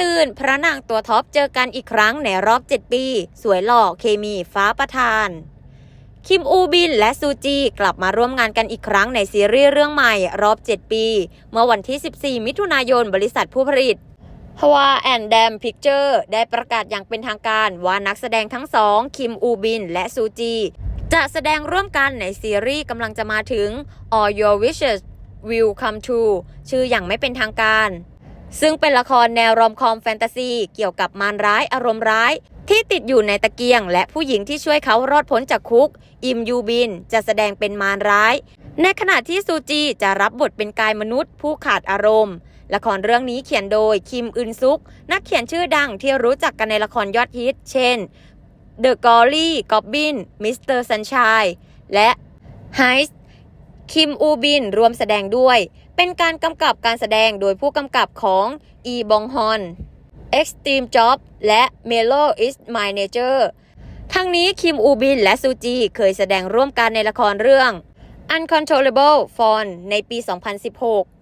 ตื่น พระนางตัวท็อปเจอกันอีกครั้งในรอบ 7 ปี สวยหล่อเคมีฟ้าประทาน คิมอูบินและซูจีกลับมาร่วมงานกันอีกครั้งในซีรีส์เรื่องใหม่รอบ 7 ปี เมื่อวันที่ 14 มิถุนายนบริษัทผู้ผลิตฮวาแอนด์แดมพิกเจอร์ได้ประกาศอย่างเป็นทางการว่านักแสดงทั้งสอง คิมอูบิน และซูจี จะแสดงร่วมกันในซีรีส์กำลังจะมาถึง All Your Wishes Will Come True ชื่ออย่างไม่เป็นทางการ ซึ่งเป็นละครแนวรอมคอมแฟนตาซี เกี่ยวกับมารร้ายอารมณ์ร้าย ที่ติดอยู่ในตะเกียง และผู้หญิงที่ช่วยเขารอดพ้นจากคุก อิมยูบิน จะแสดงเป็นมารร้าย ในขณะที่ซูจีจะรับบทเป็นกายมนุษย์ ผู้ขาดอารมณ์ ละครเรื่องนี้เขียนโดยคิมอึนซุก นักเขียนชื่อดังที่รู้จักกันในละครยอดฮิต เช่น The g o r l y Goblin Mr. Sunshine และ Heist คิมอูบินรวมแสดงด้วย เป็นการกำกับการแสดงโดยผู้กำกับของอีบองฮอน Extreme Job และ Melo is My Nature ทั้งนี้คิมอูบินและซูจีเคยแสดงร่วมกันในละครเรื่อง Uncontrollable Fun ในปี 2016